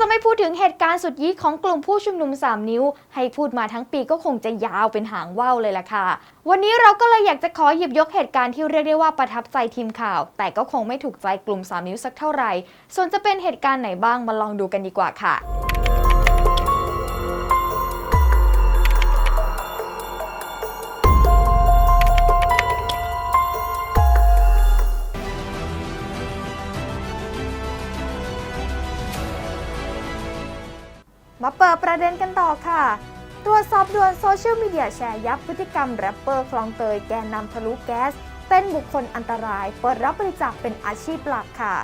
จะไม่พูดถึงเหตุการณ์สุดยี้ของกลุ่มผู้ชุมนุม 3 นิ้ว ให้พูดมาทั้งปีก็คงจะยาวเป็นหางว่าวเลยล่ะค่ะ วันนี้เราก็เลยอยากจะขอหยิบยกเหตุการณ์ที่เรียกได้ว่าประทับใจทีมข่าว แต่ก็คงไม่ถูกใจกลุ่ม 3 นิ้วสักเท่าไหร่ ส่วนจะเป็นเหตุการณ์ไหนบ้างมาลองดูกันดีกว่าค่ะ มาเปิดประเด็นกันต่อค่ะ ตรวจสอบด่วนโซเชียลมีเดียแชร์ยับพฤติกรรมแรปเปอร์คลองเตยแกนนำทะลุแก๊ส เป็นบุคคลอันตราย เปิดรับบริจาคเป็นอาชีพหลักค่ะ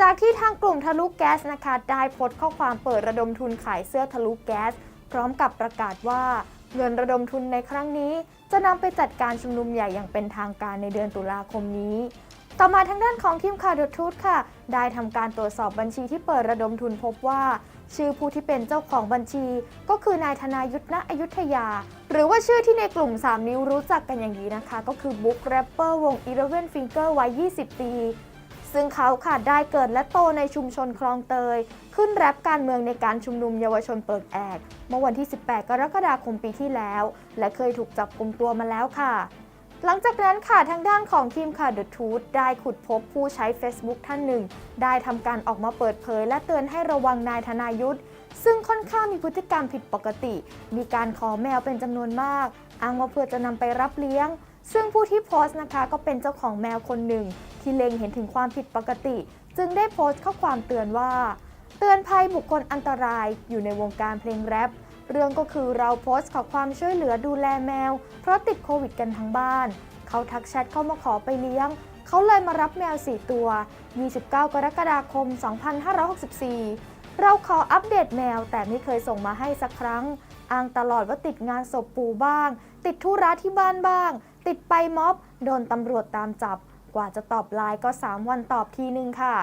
จากที่ทางกลุ่มทะลุแก๊สนะคะได้โพสต์ข้อความเปิดระดมทุนขายเสื้อทะลุแก๊ส พร้อมกับประกาศว่าเงินระดมทุนในครั้งนี้ จะนำไปจัดการชุมนุมใหญ่อย่างเป็นทางการในเดือนตุลาคมนี้ต่อมาทางด้านของทีมข่าวดทูตค่ะ ได้ทำการตรวจสอบบัญชีที่เปิดระดมทุนพบว่า ชื่อผู้ที่เป็นเจ้าของบัญชี ก็คือนายธนายุทธณอยุธยา หรือว่าชื่อที่ในกลุ่ม 3 นิ้วรู้จักกันอย่างนี้นะคะ ก็คือบุ๊กแรปเปอร์วง Eleven Finger วัย 20 ปี ซึ่งเขาค่ะได้เกิดและโตในชุมชนคลองเตย ขึ้นแรปการเมืองในการชุมนุมเยาวชนเปิดแอก เมื่อวันที่ 18 กรกฎาคมปีที่แล้ว และเคยถูกจับกลุ่มตัวมาแล้วค่ะ หลังจากนั้นค่ะทางด้านของทีมข่าว The Truth ได้ขุดพบผู้ใช้ Facebook ท่านหนึ่ง ได้ทำการออกมาเปิดเผย และเตือนให้ระวังนายธนายุทธซึ่งค่อนข้างมีพฤติกรรมผิดปกติ มีการขอแมวเป็นจำนวนมาก อ้างว่าเพื่อจะนำไปรับเลี้ยง ซึ่งผู้ที่โพสต์นะคะก็เป็นเจ้าของแมวคนหนึ่ง ที่เล็งเห็นถึงความผิดปกติ จึงได้โพสต์ข้อความเตือนว่า เตือนภัยบุคคลอันตรายอยู่ในวงการเพลงแรป เรื่องก็คือเราโพสต์ขอความช่วยเหลือดูแลแมว เพราะติดโควิดกันทั้งบ้าน เขาทักแชทเข้ามาขอไปเลี้ยง เขาเลยมารับแมว 4 ตัว 29 กรกฎาคม 2564 เราขออัปเดตแมวแต่ไม่เคยส่งมาให้สักครั้ง อ้างตลอดว่าติดงานศพปู่บ้าง ติดธุระที่บ้านบ้าง ติดไปม็อบ โดนตำรวจตามจับ กว่าจะตอบไลน์ก็ 3 วันตอบทีนึงค่ะ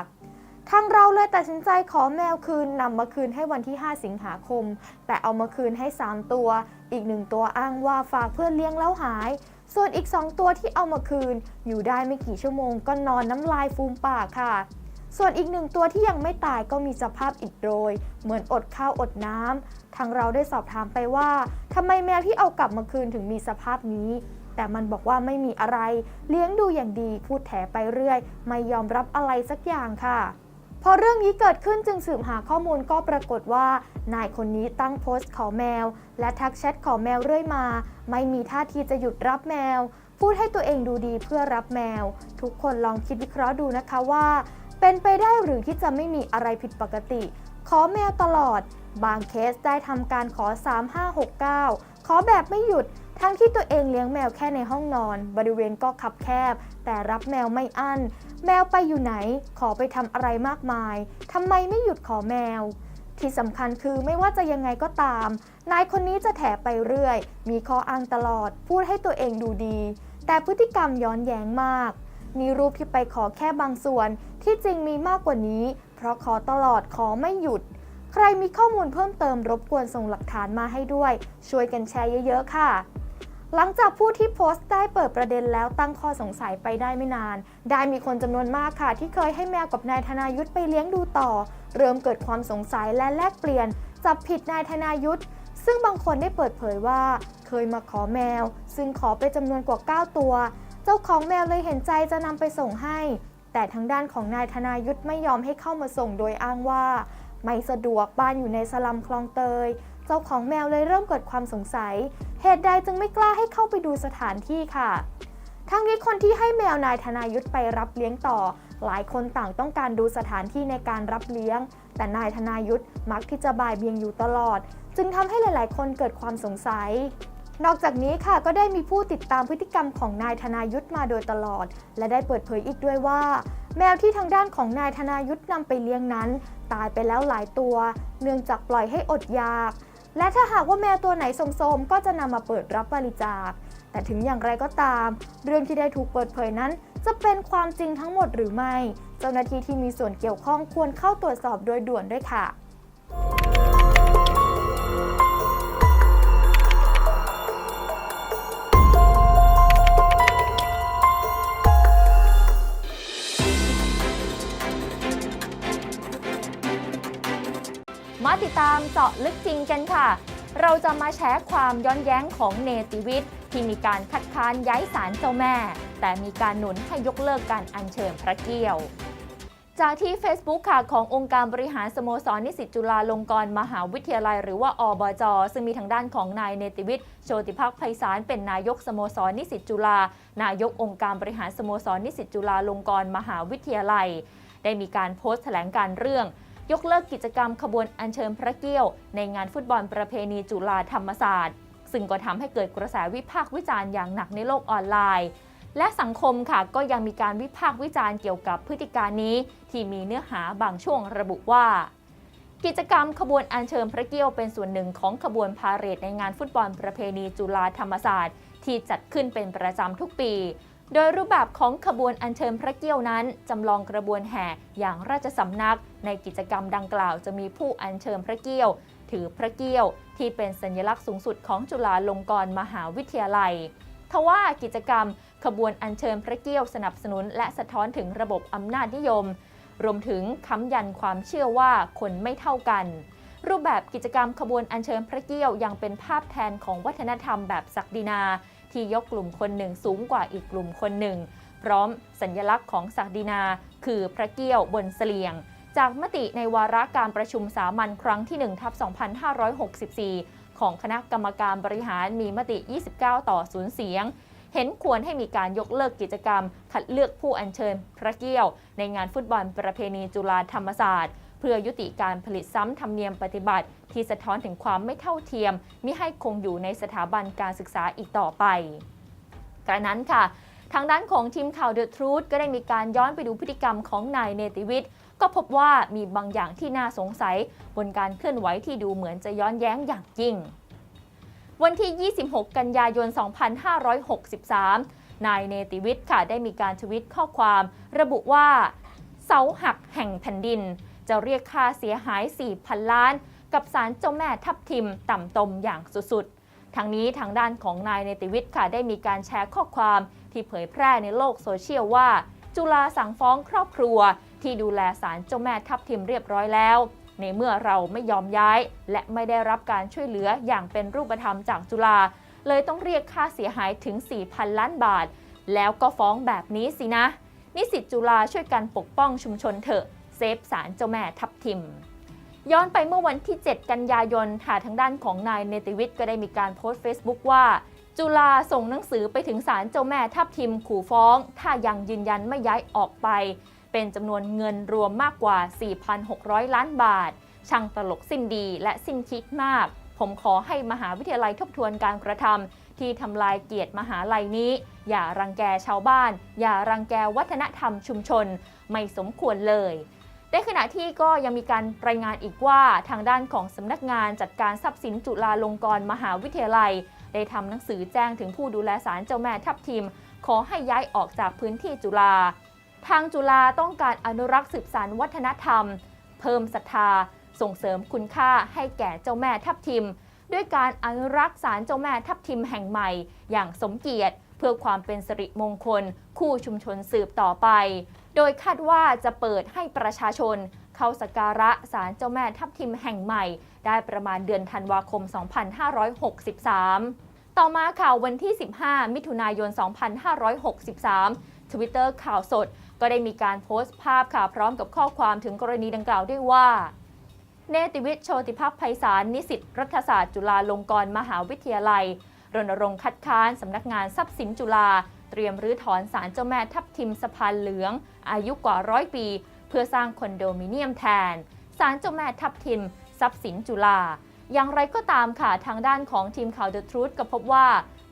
ทางเราเลยตัดสินใจขอแมวคืนนำมาคืนให้วันที่ 5 สิงหาคม แต่เอามาคืนให้ 3 ตัว อีกหนึ่งตัวอ้างว่าฝากเพื่อนเลี้ยงแล้วหาย ส่วนอีก 2 ตัวที่เอามาคืน อยู่ได้ไม่กี่ชั่วโมงก็นอนน้ำลายฟูมปากค่ะ ส่วนอีกหนึ่งตัวที่ยังไม่ตายก็มีสภาพอิดโรย เหมือนอดข้าวอดน้ำทางเราได้สอบถามไปว่าทำไมแมวที่เอากลับมาคืนถึงมีสภาพนี้แต่มันบอกว่าไม่มีอะไร เลี้ยงดูอย่างดี พูดแถไปเรื่อย ไม่ยอมรับอะไรสักอย่างค่ะ พอเรื่องนี้เกิดขึ้นจึงสืบหาข้อมูลก็ปรากฏว่า นายคนนี้ตั้งโพสต์ขอแมว และทักแชทขอแมวเรื่อยมา ไม่มีท่าทีจะหยุดรับแมว พูดให้ตัวเองดูดีเพื่อรับแมว ทุกคนลองคิดวิเคราะห์ดูนะคะว่า เป็นไปได้หรือที่จะไม่มีอะไรผิดปกติ ขอแมวตลอด บางเคสได้ทำการขอ 3569 ขอแบบไม่หยุด ทั้งที่ตัวเองเลี้ยงแมวแค่ในห้องนอน บริเวณก็คับแคบ แต่รับแมวไม่อั้น แมวไปอยู่ไหน ขอไปทำอะไรมากมายทำไมไม่หยุดขอแมว ที่สำคัญคือไม่ว่าจะยังไงก็ตาม นายคนนี้จะแถไปเรื่อย มีข้ออ้างตลอด พูดให้ตัวเองดูดี แต่พฤติกรรมย้อนแย้งมากมีรูปที่ไปขอแค่บางส่วน ที่จริงมีมากกว่านี้ เพราะขอตลอดขอไม่หยุด ใครมีข้อมูลเพิ่มเติมรบกวนส่งหลักฐานมาให้ด้วย ช่วยกันแชร์เยอะๆค่ะ หลังจากผู้ที่โพสต์ได้เปิดประเด็นแล้วตั้งข้อสงสัยไปได้ไม่นาน ได้มีคนจำนวนมากค่ะ ที่เคยให้แมวกับนายธนายุทธไปเลี้ยงดูต่อ เริ่มเกิดความสงสัยและแลกเปลี่ยน จับผิดนายธนายุทธซึ่งบางคนได้เปิดเผยว่า เคยมาขอแมว ซึ่งขอไปจำนวนกว่า 9 ตัว เจ้าของแมวเลยเห็นใจจะนำไปส่งให้ แต่ทางด้านของนายธนายุทธไม่ยอมให้เข้ามาส่งโดยอ้างว่า ไม่สะดวกบ้านอยู่ในสลัมคลองเตย เจ้าของแมวเลยเริ่มเกิดความสงสัย เหตุใดจึงไม่กล้าให้เข้าไปดูสถานที่ค่ะ ทั้งนี้คนที่ให้แมวนายธนายุทธไปรับเลี้ยงต่อ หลายคนต่างต้องการดูสถานที่ในการรับเลี้ยง แต่นายธนายุทธมักที่จะบ่ายเบียงอยู่ตลอด จึงทำให้หลาย ๆ คนเกิดความสงสัยนอกจากนี้ค่ะก็ได้มีผู้ติดตามพฤติกรรมของนายธนายุทธมาโดยตลอด และได้เปิดเผยอีกด้วยว่า แมวที่ทางด้านของนายธนายุทธนำไปเลี้ยงนั้น ตายไปแล้วหลายตัว เนื่องจากปล่อยให้อดอยาก และถ้าหากว่าแมวตัวไหนโทรมก็จะนำมาเปิดรับบริจาค แต่ถึงอย่างไรก็ตาม เรื่องที่ได้ถูกเปิดเผยนั้น จะเป็นความจริงทั้งหมดหรือไม่ เจ้าหน้าที่ที่มีส่วนเกี่ยวข้องควรเข้าตรวจสอบโดยด่วนด้วยค่ะ ติดตามเจาะลึกจริงกันค่ะ เราจะมาแชร์ความย้อนแย้งของเนติวิทย์ที่มีการคัดค้านย้ายศาลเจ้าแม่ แต่มีการหนุนให้ยกเลิกการอัญเชิญพระเกี้ยวจากที่ Facebook ค่ะขององค์การบริหารสโมสรนิสิตจุฬาลงกรณ์มหาวิทยาลัย หรือว่าอบจ ซึ่งมีทางด้านของนายเนติวิทย์โชติพักไพศาลเป็นนายกสโมสรนิสิตจุฬานายกองค์การบริหารสโมสรนิสิตจุฬาลงกรณ์มหาวิทยาลัย ได้มีการโพสต์แถลงการเรื่อง ยกเลิกกิจกรรมขบวนอัญเชิญพระเกี้ยว ในงานฟุตบอลประเพณีจุฬาธรรมศาสตร์ ซึ่งก็ทำให้เกิดกระแสวิพากษ์วิจารณ์อย่างหนักในโลกออนไลน์ และสังคมค่ะก็ยังมีการวิพากษ์วิจารณ์เกี่ยวกับพฤติการนี้ ที่มีเนื้อหาบางช่วงระบุว่า กิจกรรมขบวนอัญเชิญพระเกี้ยวเป็นส่วนหนึ่งของขบวนพาเหรดในงานฟุตบอลประเพณีจุฬาธรรมศาสตร์ ที่จัดขึ้นเป็นประจำทุกปี โดยรูปแบบของขบวนอัญเชิญพระเกี้ยวนั้น จำลองกระบวนแห่อย่างราชสำนัก ในกิจกรรมดังกล่าวจะมีผู้อัญเชิญพระเกี้ยว ถือพระเกี้ยว ที่เป็นสัญลักษณ์สูงสุดของจุฬาลงกรณ์มหาวิทยาลัยทว่ากิจกรรม ขบวนอัญเชิญพระเกี้ยวสนับสนุน และสะท้อนถึงระบบอำนาจนิยม รวมถึงค้ำยันความเชื่อว่าคนไม่เท่ากัน รูปแบบกิจกรรมขบวนอัญเชิญพระเกี้ยวยังเป็นภาพแทนของวัฒนธรรมแบบศักดินา ที่ยกกลุ่มคนหนึ่งสูงกว่าอีกกลุ่มคนหนึ่ง พร้อมสัญลักษณ์ของศักดินา คือพระเกี้ยวบนเสลียง จากมติในวาระการประชุมสามัญครั้งที่1ทับ2564 ของคณะกรรมการบริหารมีมติ 29 ต่อ0เสียงเห็นควรให้มีการยกเลิกกิจกรรม คัดเลือกผู้อัญเชิญพระเกี้ยว ในงานฟุตบอลประเพณีจุฬาธรรมศาสตร์ เพื่อยุติการผลิตซ้ำธรรมเนียมปฏิบัติ ที่สะท้อนถึงความไม่เท่าเทียมมิให้คงอยู่ในสถาบันการศึกษาอีกต่อไป กระนั้นค่ะ ทางด้านของทีมข่าว The Truth ก็ได้มีการย้อนไปดูพฤติกรรมของนายเนติวิทย์ก็พบว่ามีบางอย่างที่น่าสงสัย บนการเคลื่อนไหวที่ดูเหมือนจะย้อนแย้งอย่างยิ่ง วันที่ 26 กันยายน 2563 นายเนติวิทย์ค่ะได้มีการทวิตข้อความ ระบุว่า เสาหักแห่งแผ่นดิน จะเรียกค่าเสียหาย 4,000 ล้าน กับสารเจ้าแม่ทับทิมต่ำตมอย่างสุดๆ ทางนี้ทางด้านของนายเนติวิทย์ค่ะได้มีการแชร์ข้อความที่เผยแพร่ในโลกโซเชียลว่า จุฬาสั่งฟ้องครอบครัว ที่ดูแลสารเจ้าแม่ทับทิมเรียบร้อยแล้ว ในเมื่อเราไม่ยอมย้าย และไม่ได้รับการช่วยเหลืออย่างเป็นรูปธรรมจากจุฬาเลยต้องเรียกค่าเสียหายถึง 4,000 ล้านบาท แล้วก็ฟ้องแบบนี้สินะ นิสิตจุฬาช่วยกันปกป้องชุมชนเถอะ เซฟสารเจ้าแม่ทับทิม ย้อนไปเมื่อวันที่ 7 กันยายนค่ะทางด้านของนายเนติวิทย์ก็ได้มีการโพสต์ Facebook ว่า จุฬาส่งหนังสือไปถึงศาลเจ้าแม่ทับทิมขู่ฟ้อง ถ้ายังยืนยันไม่ย้ายออกไป เป็นจำนวนเงินรวมมากกว่า 4,600 ล้านบาท ช่างตลกสิ้นดีและสิ้นคิดมาก ผมขอให้มหาวิทยาลัยทบทวนการกระทำที่ทำลายเกียรติมหาลัยนี้ อย่ารังแกชาวบ้าน อย่ารังแกวัฒนธรรมชุมชน ไม่สมควรเลย ในขณะที่ก็ยังมีการรายงานอีกว่าทางด้านของสำนักงานจัดการทรัพย์สินจุฬาลงกรณ์มหาวิทยาลัย ได้ทำหนังสือแจ้งถึงผู้ดูแลศาลเจ้าแม่ทับทิม ขอให้ย้ายออกจากพื้นที่จุฬาทางจุฬาต้องการอนุรักษ์สืบสานวัฒนธรรม เพิ่มศรัทธา ส่งเสริมคุณค่าให้แก่เจ้าแม่ทับทิม ด้วยการอนุรักษ์ศาลเจ้าแม่ทับทิมแห่งใหม่ อย่างสมเกียรติ เพื่อความเป็นสิริมงคล คู่ชุมชนสืบต่อไป โดยคาดว่าจะเปิดให้ประชาชน เข้าสักการะศาลเจ้าแม่ทับทิมแห่งใหม่ ได้ประมาณเดือนธันวาคม 2563 ต่อมาข่าววันที่ 15 มิถุนายน 2563 Twitter ข่าวสดก็ได้มีการโพสต์ภาพค่ะพร้อมกับข้อความถึงกรณีดังกล่าวด้วยว่า เนติวิทย์โชติพักษ์ไพศาลนิสิตรัฐศาสตร์จุฬาลงกรณ์มหาวิทยาลัยรณรงค์คัดค้านสำนักงานทรัพย์สินจุฬา เตรียมรื้อถอนศาลเจ้าแม่ทับทิมสะพานเหลือง อายุกว่าร้อยปี เพื่อสร้างคอนโดมิเนียมแทนศาลเจ้าแม่ทับทิม ทรัพย์สินจุฬาอย่างไรก็ตามค่ะทางด้านของทีมข่าว The Truth ก็พบว่า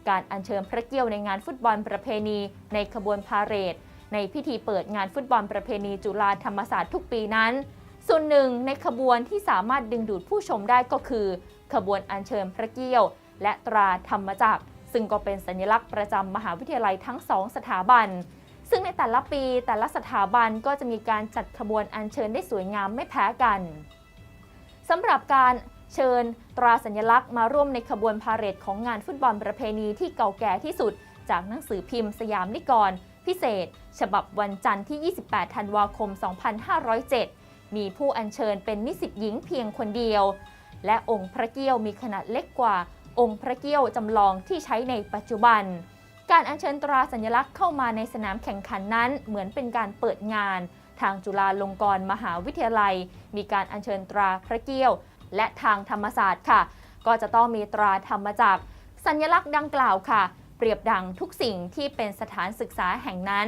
การอัญเชิญพระเกี้ยวในงานฟุตบอลประเพณี ในขบวนพาเหรดในพิธีเปิดงานฟุตบอลประเพณีจุฬาธรรมศาสตร์ทุกปีนั้น ส่วนหนึ่งในขบวนที่สามารถดึงดูดผู้ชมได้ก็คือ ขบวนอัญเชิญพระเกี้ยว และตราธรรมจักร ซึ่งก็เป็นสัญลักษณ์ประจำมหาวิทยาลัยทั้งสองสถาบัน ซึ่งในแต่ละปีแต่ละสถาบันก็จะมีการจัดขบวนอัญเชิญได้สวยงามไม่แพ้กันสำหรับการเชิญตราสัญลักษณ์มาร่วมในขบวนพาเหรดของงานฟุตบอลประเพณีที่เก่าแก่ที่สุด จากหนังสือพิมพ์สยามนิกร พิเศษ ฉบับวันจันทร์ที่ 28 ธันวาคม 2507 มีผู้อัญเชิญเป็นนิสิตหญิงเพียงคนเดียว และองค์พระเกี้ยวมีขนาดเล็กกว่า องค์พระเกี้ยวจำลองที่ใช้ในปัจจุบัน การอัญเชิญตราสัญลักษณ์เข้ามาในสนามแข่งขันนั้นเหมือนเป็นการเปิดงาน ทางจุฬาลงกรณ์มหาวิทยาลัย มีการอัญเชิญตราพระเกี้ยว และทางธรรมศาสตร์ค่ะ ก็จะต้องมีตราธรรมจักรสัญลักษณ์ดังกล่าวค่ะ เปรียบดังทุกสิ่งที่เป็นสถานศึกษาแห่งนั้น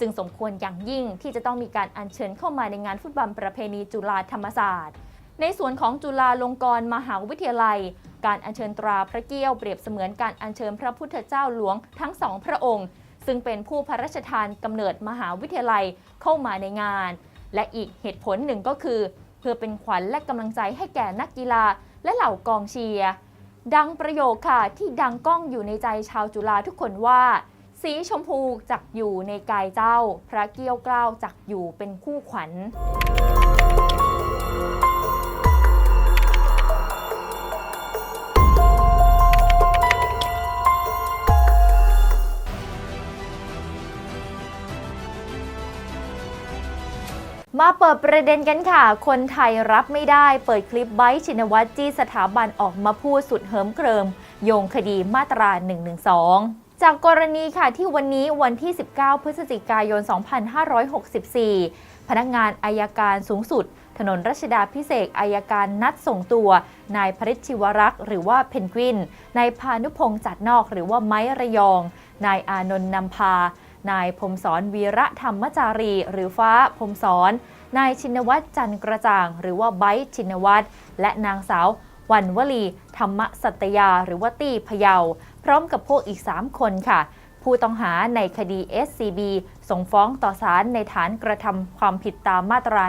จึงสมควรอย่างยิ่งที่จะต้องมีการอัญเชิญเข้ามาในงานฟุตบอลประเพณีจุฬาธรรมศาสตร์ ในส่วนของจุฬาลงกรณ์มหาวิทยาลัย การอัญเชิญตราพระเกี้ยวเปรียบเสมือนการอัญเชิญพระพุทธเจ้าหลวงทั้งสองพระองค์ ซึ่งเป็นผู้พระราชทานกำเนิดมหาวิทยาลัยเข้ามาในงาน และอีกเหตุผลหนึ่งก็คือ เพื่อเป็นขวัญและกำลังใจให้แก่นักกีฬาและเหล่ากองเชียร์ดังประโยคค่ะที่ดังก้องอยู่ในใจชาวจุฬาทุกคนว่า สีชมพูจักอยู่ในกายเจ้า พระเกี้ยวกล้าวจักอยู่เป็นคู่ขวัญ มาเปิดประเด็นกันค่ะ คนไทยรับไม่ได้ เปิดคลิปไบชินวัตรจี้สถาบันออกมาพูดสุดเหิมเกริม โยงคดีมาตรา 112จากกรณีค่ะที่วันนี้วันที่ 19 พฤศจิกายน 2564 พนักงานอายการสูงสุด ถนนรัชดาพิเศษอายการนัดส่งตัว นายพริชชิวรักษ์หรือว่าเพนกวิน นายพานุพงษ์จัดนอกหรือว่าไม้ระยอง นายอานนท์นำพา นายพรมสอนวีระธรรมจารี หรือฟ้าพรมสอนนายชินวัตรจันกระจ่าง หรือว่าไบชินวัตรและนางสาววันวลี ธรรมสัตยา หรือว่าตี้พยาพร้อมกับพวกอีก 3 คนค่ะ ผู้ต้องหาในคดี SCB ส่งฟ้องต่อศาลในฐานกระทำความผิดตามมาตรา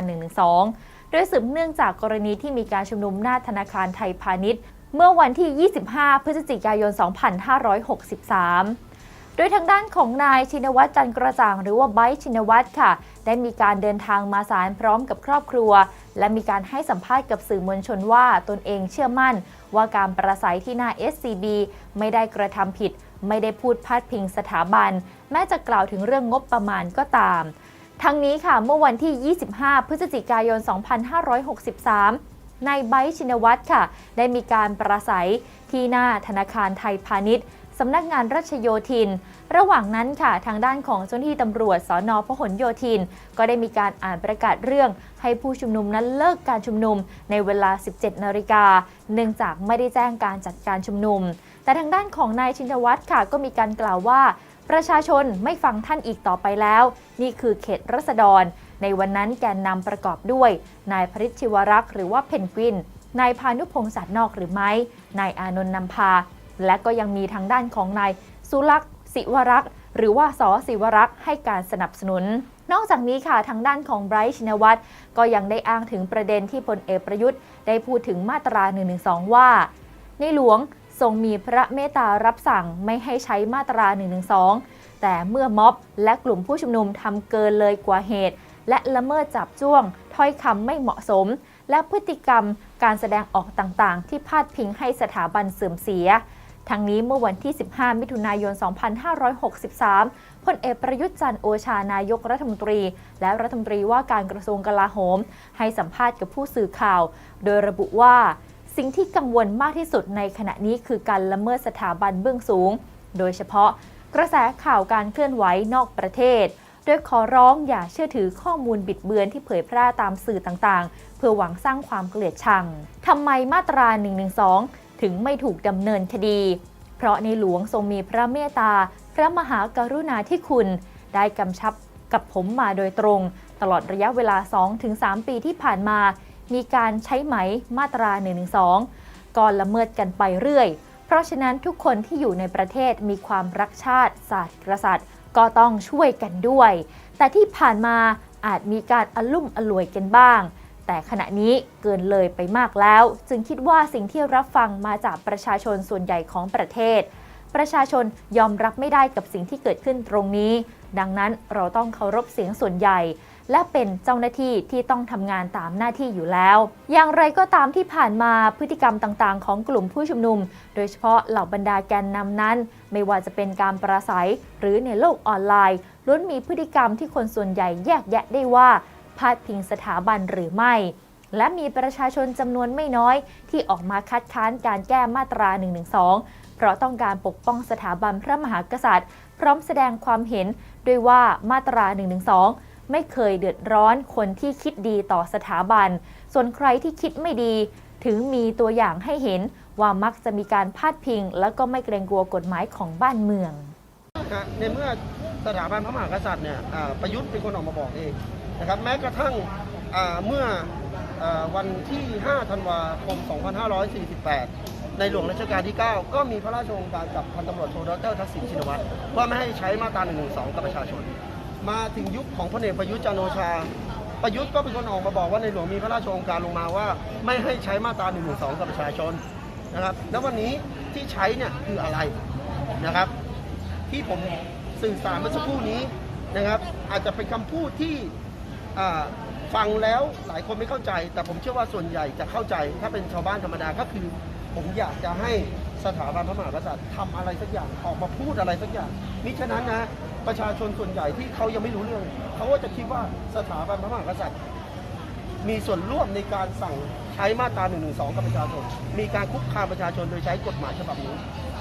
112 โดยสืบเนื่องจากกรณีที่มีการชุมนุมหน้าธนาคารไทยพาณิชย์ เมื่อวันที่ 25 พฤศจิกายน 2563 ดยทางด้านของนายชินวัตรจันกระจ่างหรือว่าไบชินวัตรค่ะ ได้มีการเดินทางมาศาลพร้อมกับครอบครัว และมีการให้สัมภาษณ์กับสื่อมวลชนว่าตนเองเชื่อมั่น ว่าการประสัยที่หน้า SCB ไม่ได้กระทำผิด ไม่ได้พูดพาดพิงสถาบัน แม้จะกล่าวถึงเรื่องงบประมาณก็ตามทั้งนี้ค่ะเมื่อวันที่ 25 พฤศจิกายน 2563 นายไบชินวัตรค่ะ ได้มีการประสัยที่หน้าธนาคารไทยพาณิชย์ สำนักงานรัชโยธิน ระหว่างนั้นค่ะทางด้านของเจ้าหน้าที่ตำรวจสอนอพหลโยธิน ก็ได้มีการอ่านประกาศเรื่องให้ผู้ชุมนุมนั้นเลิกการชุมนุมในเวลา 17 นาฬิกา เนื่องจากไม่ได้แจ้งการจัดการชุมนุม แต่ทางด้านของนายชินวัตรค่ะก็มีการกล่าวว่า ประชาชนไม่ฟังท่านอีกต่อไปแล้ว นี่คือเขตรัษฎร ในวันนั้นแกนนำประกอบด้วย นายพริชชิวรักษ์หรือว่าเพนกวินนายพานุพงษ์สัตว์นอกหรือไม่ นายอานนท์นำพา และก็ยังมีทางด้านของนายสุลักษ์ศิวรักษ์หรือว่าสอศิวรักษ์ให้การสนับสนุน นอกจากนี้ค่ะทางด้านของไบรท์ชินวัตรก็ยังได้อ้างถึงประเด็นที่พลเอกประยุทธ์ ได้พูดถึงมาตรา 112 ว่า ในหลวงทรงมีพระเมตตารับสั่งไม่ให้ใช้มาตรา 112 แต่เมื่อม็อบและกลุ่มผู้ชุมนุมทำเกินเลยกว่าเหตุ และละเมิดจับจ้วง ถ้อยคำไม่เหมาะสม และพฤติกรรมการแสดงออกต่างๆ ที่พาดพิงให้สถาบันเสื่อมเสีย ทั้งนี้เมื่อวันที่ 15 มิถุนายน 2563 พลเอกประยุทธ์จันทร์โอชานายกรัฐมนตรี และรัฐมนตรีว่าการกระทรวงกลาโหม ให้สัมภาษณ์กับผู้สื่อข่าว โดยระบุว่า สิ่งที่กังวลมากที่สุดในขณะนี้คือการละเมิดสถาบันเบื้องสูง โดยเฉพาะกระแสข่าวการเคลื่อนไหวนอกประเทศ โดยขอร้องอย่าเชื่อถือข้อมูลบิดเบือนที่เผยแพร่ตามสื่อต่างๆ เพื่อหวังสร้างความเกลียดชังทำไมมาตรา 112 ถึงไม่ถูกดำเนินคดี เพราะในหลวงทรงมีพระเมตตา พระมหากรุณาธิคุณ ได้กำชับกับผมมาโดยตรง ตลอดระยะเวลา 2-3 ปีที่ผ่านมา มีการใช้ไหมมาตรา 112 ก่อนละเมิดกันไปเรื่อย เพราะฉะนั้นทุกคนที่อยู่ในประเทศมีความรักชาติศาสตร์กษัตริย์ก็ต้องช่วยกันด้วย แต่ที่ผ่านมาอาจมีการอลุ่มอล่วยกันบ้าง แต่ขณะนี้เกินเลยไปมากแล้ว จึงคิดว่าสิ่งที่รับฟังมาจากประชาชนส่วนใหญ่ของประเทศ ประชาชนยอมรับไม่ได้กับสิ่งที่เกิดขึ้นตรงนี้ ดังนั้นเราต้องเคารพเสียงส่วนใหญ่ และเป็นเจ้าหน้าที่ที่ต้องทำงานตามหน้าที่อยู่แล้ว อย่างไรก็ตามที่ผ่านมาพฤติกรรมต่างๆ ของกลุ่มผู้ชุมนุม โดยเฉพาะเหล่าบรรดาแกนนำนั้น ไม่ว่าจะเป็นการปราศัยหรือในโลกออนไลน์ล้วนมีพฤติกรรมที่คนส่วนใหญ่แยกแยะได้ว่า พาดพิงสถาบันหรือไม่ และมีประชาชนจำนวนไม่น้อย ที่ออกมาคัดค้านการแก้มาตรา 112 เพราะต้องการปกป้องสถาบันพระมหากษัตริย์ พร้อมแสดงความเห็นด้วยว่ามาตรา 112 ไม่เคยเดือดร้อนคนที่คิดดีต่อสถาบัน ส่วนใครที่คิดไม่ดี ถึงมีตัวอย่างให้เห็นว่ามักจะมีการพาดพิง และก็ไม่เกรงกลัวกฎหมายของบ้านเมือง ในเมื่อสถาบันพระมหากษัตริย์เนี่ยประยุทธ์เป็นคนออกมาบอกเอง นะครับแม้กระทั่งเมื่ออวันที่ 5 ธันวาคม 2548 ในหลวงรัชกาลที่ 9 ก็มีพระราชโองการกับพันตำรวจโทดรทักษิณชินวัตรว่าไม่ให้ใช้มาตรา1นึกับประชาชน มาถึงยุคของพลเอกประยุทธ์จันโอชา ประยุทธ์ก็เป็นคนออกมาบอกว่าในหลวงมีพระราชโองการลงมาว่า ไม่ให้ใช้มาตรา1นึกับประชาชนนะครับ แล้ววันนี้ที่ใช้เนี่ยคืออะไรนะครับ ที่ผมสื่อสารเมื่อสักครู่นี้นะครับ อาจจะเป็นคำพูดที่ ฟังแล้วหลายคนไม่เข้าใจ แต่ผมเชื่อว่าส่วนใหญ่จะเข้าใจ ถ้าเป็นชาวบ้านธรรมดาก็คือ ผมอยากจะให้สถาบันพระมหากษัตริย์ทำอะไรสักอย่างออกมาพูดอะไรสักอย่างมิฉะนั้นนะประชาชนส่วนใหญ่ที่เขายังไม่รู้เรื่อง เขาก็จะคิดว่าสถาบันพระมหากษัตริย์ มีส่วนร่วมในการสั่งใช้มาตรา1นึกับประชาชน มีการคุกคามประชาชนโดยใช้กฎหมายฉบับนี้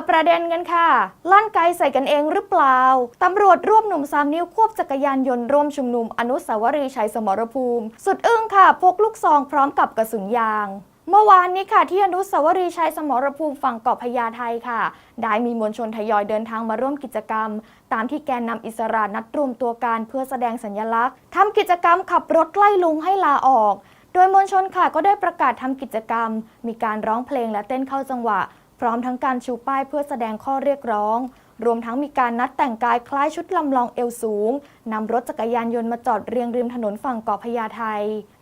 ดประเด็นกันค่ะ ลั่นไกใส่กันเองหรือเปล่า ตำรวจรวบหนุ่มสามนิ้วควบจักรยานยนต์ร่วมชุมนุมอนุสาวรีย์ชัยสมรภูมิ สุดอึ้งค่ะ พกลูกซองพร้อมกับกระสุนยางเมื่อวานนี้ค่ะที่อนุสาวรีย์ชัยสมรภูมิฝั่งเกาะพญาไทค่ะ ได้มีมวลชนทยอยเดินทางมาร่วมกิจกรรม ตามที่แกนนำอิสระนัดรวมตัวกันเพื่อแสดงสัญลักษณ์ทำกิจกรรมขับรถไล่ลุงให้ลาออก โดยมวลชนค่ะก็ได้ประกาศทำกิจกรรม มีการร้องเพลงและเต้นเข้าจังหวะ พร้อมทั้งการชูป้ายเพื่อแสดงข้อเรียกร้อง รวมทั้งมีการนัดแต่งกายคล้ายชุดลำลองเอวสูงนำรถจักรยานยนต์มาจอดเรียงริมถนนฝั่งเกาะพญาไท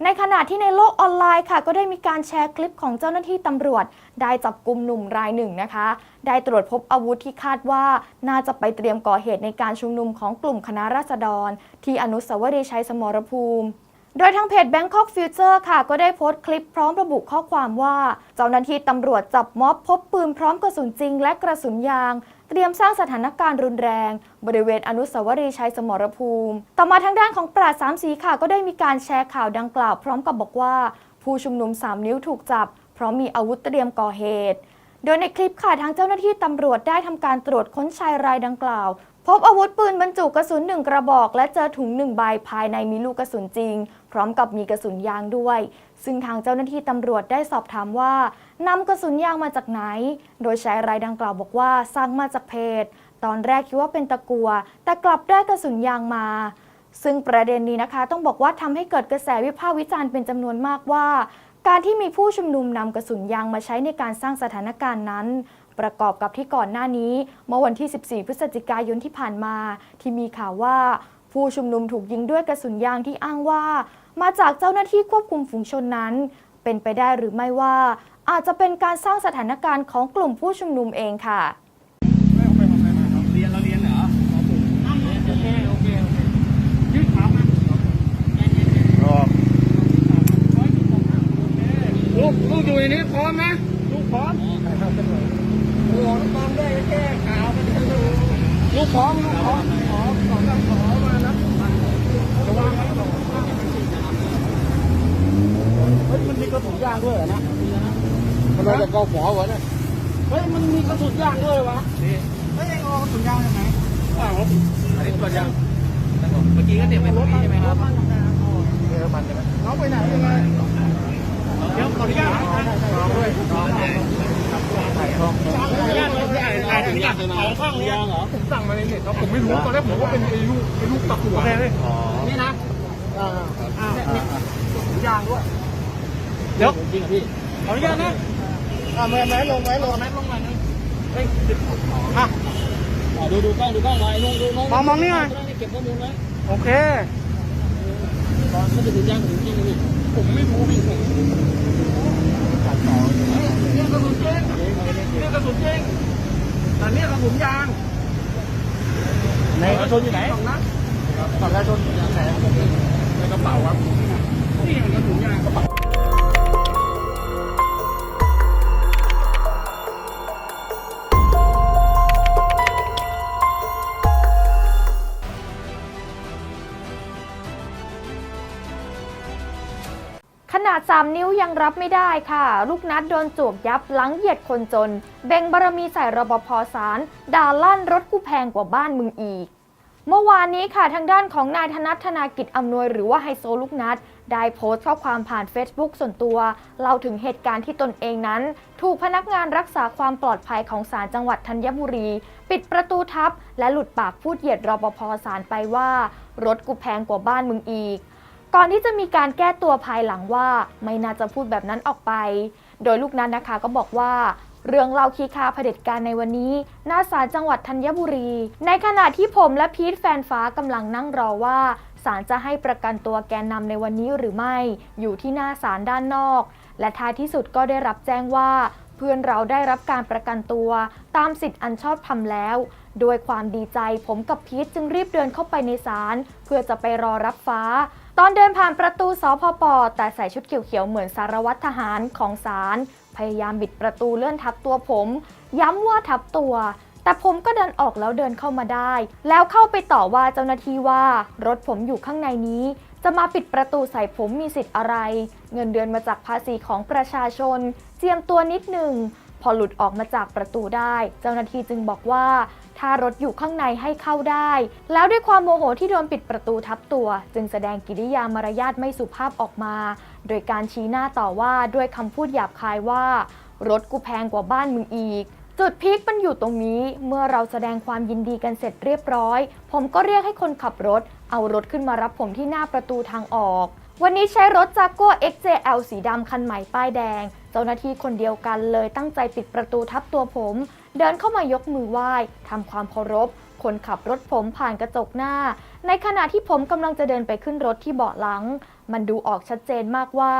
ในขณะที่ในโลกออนไลน์ค่ะ ก็ได้มีการแชร์คลิปของเจ้าหน้าที่ตำรวจ ได้จับกลุ่มหนุ่มรายหนึ่งนะคะ ได้ตรวจพบอาวุธที่คาดว่า น่าจะไปเตรียมก่อเหตุในการชุมนุมของกลุ่มคณะราษฎร ที่อนุสาวรีย์ชัยสมรภูมิ โดยทางเพจ Bangkok Future ค่ะ ก็ได้โพสต์คลิปพร้อมระบุข้อความว่า เจ้าหน้าที่ตำรวจจับม็อบพบปืนพร้อมกระสุนจริงและกระสุนยาง เตรียมสร้างสถานการณ์รุนแรง บริเวณอนุสาวรีย์ชัยสมรภูมิ ต่อมาทางด้านของปราดสามสีค่ะ ก็ได้มีการแชร์ข่าวดังกล่าว พร้อมกับบอกว่า ผู้ชุมนุม 3 นิ้วถูกจับ เพราะมีอาวุธเตรียมก่อเหตุ โดยในคลิปค่ะทางเจ้าหน้าที่ตำรวจได้ทำการตรวจค้นชายรายดังกล่าว พบอาวุธปืนบรรจุกระสุนหนึ่งกระบอก และเจอถุงหนึ่งใบภายในมีลูกกระสุนจริง พร้อมกับมีกระสุนยางด้วย ซึ่งทางเจ้าหน้าที่ตำรวจได้สอบถามว่านำกระสุนยางมาจากไหน โดยชายรายดังกล่าวบอกว่าสั่งมาจากเพจ ตอนแรกคิดว่าเป็นตะกัว แต่กลับได้กระสุนยางมา ซึ่งประเด็นนี้นะคะต้องบอกว่าทำให้เกิดกระแสวิพากษ์วิจารณ์เป็นจำนวนมากว่าการที่มีผู้ชุมนุมนำกระสุนยางมาใช้ในการสร้างสถานการณ์นั้น ประกอบกับที่ก่อนหน้านี้ เมื่อวันที่ 14 พฤศจิกายนที่ผ่านมา ที่มีข่าวว่าผู้ชุมนุมถูกยิงด้วยกระสุนยางที่อ้างว่า มาจากเจ้าหน้าที่ควบคุมฝูงชนนั้น เป็นไปได้หรือไม่ว่า อาจจะเป็นการสร้างสถานการณ์ของกลุ่มผู้ชุมนุมเองค่ะเรียนเราเรียนเหรอโอเคยืดขามาลูกลูกอยู่ในนี้พร้อมไหมลูกพร้อม โอ้โหลูกพร้อมด้แค่ขาวมันจะดูลูกพร้อมลูกพร้อมขอขอขอมานะระวังนะเฮ้ยมันมีกระสุนยางด้วยเหรอนะมันเลยจะกอฝอวะเนี่ยเฮ้ยมันมีกระสุนยางด้วยวะไม่ได้งอกระสุนยางใช่ไหมอ้าวอันนี้ตัวยางเมื่อกี้ก็เตรียมไปตรงนี้ใช่ไหมครับเรือมันใช่ไหมน้องไปไหนยังไงเดี๋ยวขออนุญาตน้องด้วยน้องด้วย ถ่ายท้องขออนุญาตถ่ายถึงอยากเอาข้างนี้เหรอผมสั่งมาในเน็ตครับผมไม่รู้ตอนแรกผมก็เป็นไอ้ลูกไอ้ลูกตะกั่วนี่นะอ่าอ่าอ่ายางด้วยเดี๋ยวจริงพี่ขออนุญาตนะอ่าแม่แม่ลงแม่ลงแม่ลงมาหนึ่งเฮ้ยอะดูดูกล้องดูกล้องหน่อยลุงดูน้องมองมองนี่หน่อยเก็บข้อมูลไว้โอเคก่อนมันจะถึงยางถึงจริงนี่ผมไม่รู้พี่ผม จริงนี่กระสุนจริงแต่นี่กระสุนยางในกระสุนอยู่ไหนสองนัดฝั่งกระสุนอยู่ไหนในกระเป๋าครับนี่กระสุนยางกระเป๋า 3 นิ้วยังรับไม่ได้ค่ะ ลูกนัดโดนจวกยับหลังเหยียดคนจน เบ่งบารมีใส่รปภสารด่าลั่นรถกูแพงกว่าบ้านมึงอีก เมื่อวานนี้ค่ะทางด้านของนายธนัทธนากิจอำนวยหรือว่าไฮโซลูกนัด ได้โพสต์ข้อความผ่าน Facebook ส่วนตัวเล่าถึงเหตุการณ์ที่ตนเองนั้น ถูกพนักงานรักษาความปลอดภัยของศาลจังหวัดธัญบุรี ปิดประตูทับ และหลุดปากพูดเหยียดรปภสารไปว่า รถกูแพงกว่าบ้านมึงอีก ก่อนที่จะมีการแก้ตัวภายหลังว่าไม่น่าจะพูดแบบนั้นออกไป โดยลูกนั้นนะคะก็บอกว่าเรื่องเล่าคีคาเผด็จการในวันนี้ หน้าศาลจังหวัดธัญบุรี ในขณะที่ผมและพีทแฟนฟ้ากำลังนั่งรอว่าศาลจะให้ประกันตัวแกนนำในวันนี้หรือไม่ อยู่ที่หน้าศาลด้านนอก และท้ายที่สุดก็ได้รับแจ้งว่า เพื่อนเราได้รับการประกันตัว ตามสิทธิ์อันชอบธรรมแล้ว ด้วยความดีใจผมกับพีทจึงรีบเดินเข้าไปในศาลเพื่อจะไปรอรับฟ้า ตอนเดินผ่านประตูสพปแต่ใส่ชุดเขียวๆเหมือนสารวัตรทหารของศาลพยายามบิดประตูเลื่อนทับตัวผม ย้ำว่าทับตัว แต่ผมก็เดินออกแล้วเดินเข้ามาได้ แล้วเข้าไปต่อว่าเจ้าหน้าที่ว่า รถผมอยู่ข้างในนี้ จะมาปิดประตูใส่ผมมีสิทธิ์อะไร เงินเดือนมาจากภาษีของประชาชน เจียมตัวนิดหนึ่งพอหลุดออกมาจากประตูได้ เจ้าหน้าที่จึงบอกว่า ถ้ารถอยู่ข้างในให้เข้าได้ แล้วด้วยความโมโหที่โดนปิดประตูทับตัว จึงแสดงกิริยามารยาทไม่สุภาพออกมา โดยการชี้หน้าต่อว่าด้วยคำพูดหยาบคายว่า รถกูแพงกว่าบ้านมึงอีกจุดพีคมันอยู่ตรงนี้เมื่อเราแสดงความยินดีกันเสร็จเรียบร้อย ผมก็เรียกให้คนขับรถ เอารถขึ้นมารับผมที่หน้าประตูทางออก วันนี้ใช้รถจากโก้ XJL สีดำคันใหม่ป้ายแดง จ้าหน้าที่คนเดียวกันเลยตั้งใจปิดประตูทับตัวผม เดินเข้ามายกมือไหว้ทำความเคารพ คนขับรถผมผ่านกระจกหน้า ในขณะที่ผมกำลังจะเดินไปขึ้นรถที่เบาะหลัง มันดูออกชัดเจนมากว่า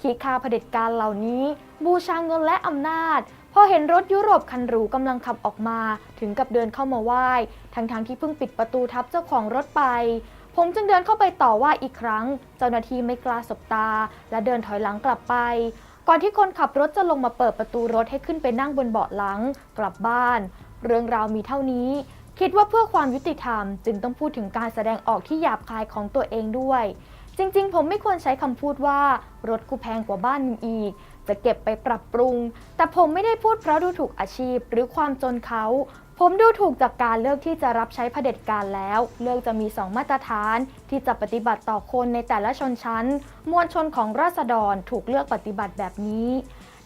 ขีคาเผด็จการเหล่านี้ บูชาเงินและอำนาจพอเห็นรถยุโรปคันหรูกำลังขับออกมา ถึงกับเดินเข้ามาไหว้ ทั้งๆที่เพิ่งปิดประตูทับเจ้าของรถไป ผมจึงเดินเข้าไปต่อว่าอีกครั้ง เจ้าหน้าที่ไม่กล้าสบตา และเดินถอยหลังกลับไป ก่อนที่คนขับรถจะลงมาเปิดประตูรถให้ขึ้นไปนั่งบนเบาะหลัง กลับบ้าน เรื่องราวมีเท่านี้ คิดว่าเพื่อความยุติธรรม จึงต้องพูดถึงการแสดงออกที่หยาบคายของตัวเองด้วย จริงๆ ผมไม่ควรใช้คำพูดว่า รถกูแพงกว่าบ้านมึงอีก จะเก็บไปปรับปรุง แต่ผมไม่ได้พูดเพราะดูถูกอาชีพหรือความจนเขา ผมดูถูกจากการเลือกที่จะรับใช้เผด็จการแล้ว เลือกจะมีสองมาตรฐาน ที่จะปฏิบัติต่อคนในแต่ละชนชั้น มวลชนของราษฎรถูกเลือกปฏิบัติแบบนี้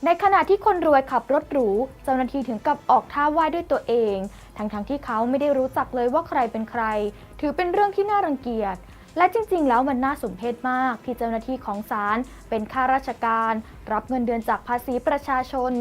ในขณะที่คนรวยขับรถหรู เจ้าหน้าที่ถึงกับออกท่าไหว้ด้วยตัวเอง ทั้งๆทที่เขาไม่ได้รู้จักเลยว่าใครเป็นใคร ถือเป็นเรื่องที่น่ารังเกียจ และจริงๆ แล้วมันน่าสมเพชมากที่เจ้าหน้าที่ของศาลเป็นข้าราชการ รับเงินเดือนจากภาษีประชาชน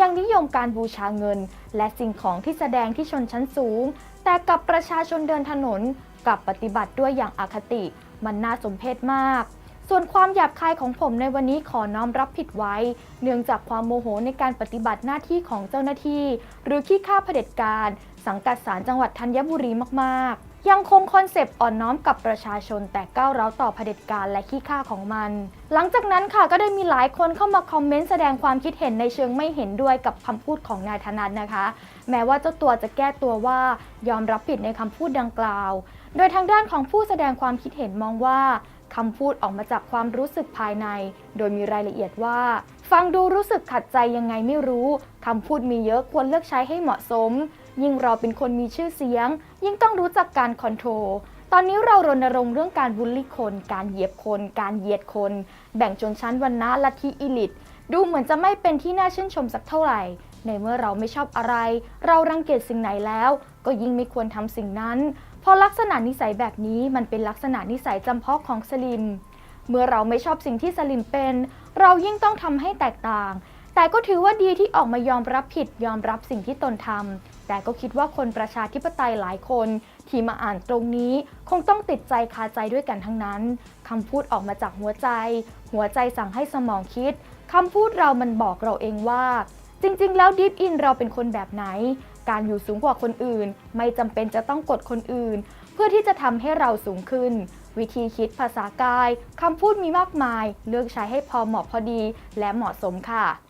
ยังนิยมการบูชาเงิน และสิ่งของที่แสดงที่ชนชั้นสูง แต่กับประชาชนเดินถนนกับปฏิบัติด้วยอย่างอคติ มันน่าสมเพชมาก ส่วนความหยาบคายของผมในวันนี้ขอน้อมรับผิดไว้ เนื่องจากความโมโหในการปฏิบัติหน้าที่ของเจ้าหน้าที่ หรือขี้ข้าเผด็จการ สังกัดศาลจังหวัดธัญบุรีมากๆ ยังคงคอนเซปต์อ่อนน้อมกับประชาชนแต่ก้าวร้าวต่อเผด็จการและขี้ข้าของมัน หลังจากนั้นค่ะก็ได้มีหลายคนเข้ามาคอมเมนต์แสดงความคิดเห็นในเชิงไม่เห็นด้วยกับคำพูดของนายธนัทนะคะ แม้ว่าเจ้าตัวจะแก้ตัวว่ายอมรับผิดในคำพูดดังกล่าว โดยทางด้านของผู้แสดงความคิดเห็นมองว่าคำพูดออกมาจากความรู้สึกภายใน โดยมีรายละเอียดว่า ฟังดูรู้สึกขัดใจยังไงไม่รู้ คำพูดมีเยอะควรเลือกใช้ให้เหมาะสม ยิ่งเราเป็นคนมีชื่อเสียง ยิ่งต้องรู้จักการคอนโทรลตอนนี้เรารณรงค์เรื่องการบูลลี่คน การเหยียบคน การเหยียดคน แบ่งชนชั้นวรรณะลัทธิอิลิทดูเหมือนจะไม่เป็นที่น่าชื่นชมสักเท่าไหร่ ในเมื่อเราไม่ชอบอะไร เรารังเกียจสิ่งไหนแล้ว ก็ยิ่งไม่ควรทำสิ่งนั้น เพราะลักษณะนิสัยแบบนี้มันเป็นลักษณะนิสัยจำเพาะของสลิม เมื่อเราไม่ชอบสิ่งที่สลิมเป็น เรายิ่งต้องทำให้แตกต่าง แต่ก็ถือว่าดีที่ออกมายอมรับผิดยอมรับสิ่งที่ตนทำ แต่ก็คิดว่าคนประชาธิปไตยหลายคนที่มาอ่านตรงนี้คงต้องติดใจคาใจด้วยกันทั้งนั้นคำพูดออกมาจากหัวใจ หัวใจสั่งให้สมองคิดคำพูดเรามันบอกเราเองว่า จริง ๆ แล้วดิฟอินเราเป็นคนแบบไหน การอยู่สูงกว่าคนอื่น ไม่จำเป็นจะต้องกดคนอื่น เพื่อที่จะทำให้เราสูงขึ้น วิธีคิดภาษากายคำพูดมีมากมาย เลือกใช้ให้พอเหมาะพอดีและเหมาะสมค่ะ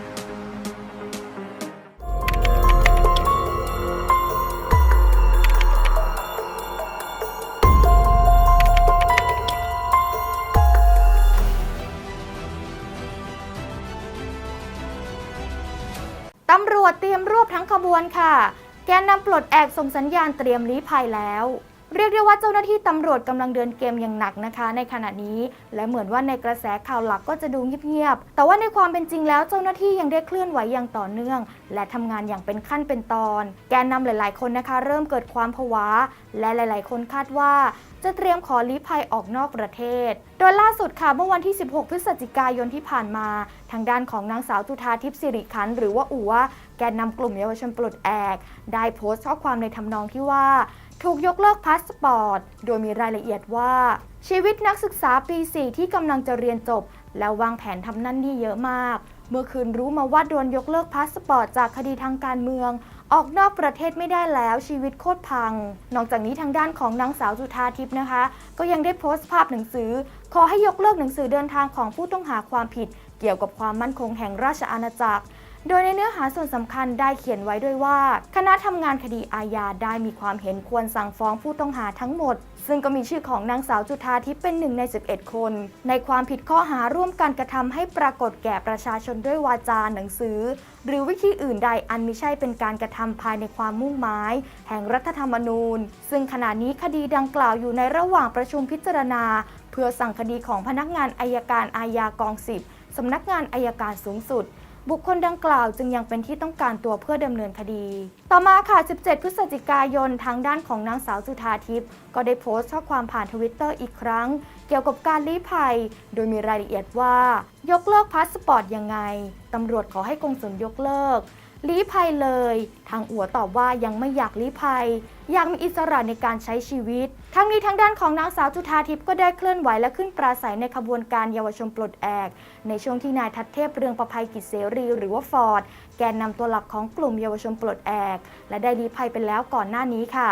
วบทั้งขบวนค่ะ แกนนำปลดแอกส่งสัญญาณเตรียมลี้ภัยแล้ว เรียกได้ว่าเจ้าหน้าที่ตำรวจกำลังเดินเกมอย่างหนักนะคะ ในขณะนี้ และเหมือนว่าในกระแสข่าวหลักก็จะดูเงียบๆ แต่ว่าในความเป็นจริงแล้วเจ้าหน้าที่ยังได้เคลื่อนไหวอย่างต่อเนื่อง และทำงานอย่างเป็นขั้นเป็นตอน แกนนำหลาย ๆ คนนะคะ เริ่มเกิดความผวา และหลาย ๆ คนคาดว่าจะเตรียมขอลี้ภัยออกนอกประเทศ โดยล่าสุดค่ะเมื่อวันที่ 16 พฤศจิกายนที่ผ่านมา ทางด้านของนางสาวจุธาทิพย์สิริขันหรือว่าอู๋ว แกนนำกลุ่มเยาวชนปลดแอก ได้โพสต์ข้อความในทำนองที่ว่า ถูกยกเลิกพาสปอร์ต โดยมีรายละเอียดว่า ชีวิตนักศึกษาปี 4 ที่กำลังจะเรียนจบ แล้ววางแผนทำนั่นนี่เยอะมาก เมื่อคืนรู้มาว่าโดนยกเลิกพาสปอร์ตจากคดีทางการเมือง ออกนอกประเทศไม่ได้แล้วชีวิตโคตรพัง นอกจากนี้ทางด้านของนางสาวจุธาทิพย์นะคะ ก็ยังได้โพสต์ภาพหนังสือ ขอให้ยกเลิกหนังสือเดินทางของผู้ต้องหาความผิด เกี่ยวกับความมั่นคงแห่งราชอาณาจักร โดยในเนื้อหาส่วนสำคัญได้เขียนไว้ด้วยว่า คณะทำงานคดีอาญาได้มีความเห็นควรสั่งฟ้องผู้ต้องหาทั้งหมด ซึ่งก็มีชื่อของนางสาวจุธาทิพย์เป็นหนึ่งใน 11 คน ในความผิดข้อหาร่วมกันกระทำให้ปรากฏแก่ประชาชนด้วยวาจาหนังสือ หรือวิธีอื่นใดอันมิใช่เป็นการกระทำภายในความมุ่งหมาย แห่งรัฐธรรมนูญ ซึ่งขณะนี้คดีดังกล่าวอยู่ในระหว่างประชุมพิจารณา เพื่อสั่งคดีของพนักงานอายการอาญากองสิบสำนักงานอายการสูงสุด บุคคลดังกล่าวจึงยังเป็นที่ต้องการตัวเพื่อดำเนินคดี ต่อมาค่ะ 17 พฤศจิกายนทางด้านของนางสาวสุธาทิพย์ก็ได้โพสต์ข้อความผ่านทวิตเตอร์อีกครั้ง เกี่ยวกับการลี้ภัย โดยมีรายละเอียดว่า ยกเลิกพาสปอร์ตยังไงตำรวจขอให้กงสุลยกเลิก ลี้ภัยเลย ทางอัวตอบว่ายังไม่อยากลี้ภัย อยากมีอิสระในการใช้ชีวิต ทั้งนี้ทางด้านของนางสาวจุธาทิพย์ก็ได้เคลื่อนไหวและขึ้นปราศัยในขบวนการเยาวชนปลดแอก ในช่วงที่นายทัตเทพเรืองประภัยกิจเสรีหรือว่าฟอร์ดแกนนำตัวหลักของกลุ่มเยาวชนปลดแอก และได้ลี้ภัยไปแล้วก่อนหน้านี้ค่ะ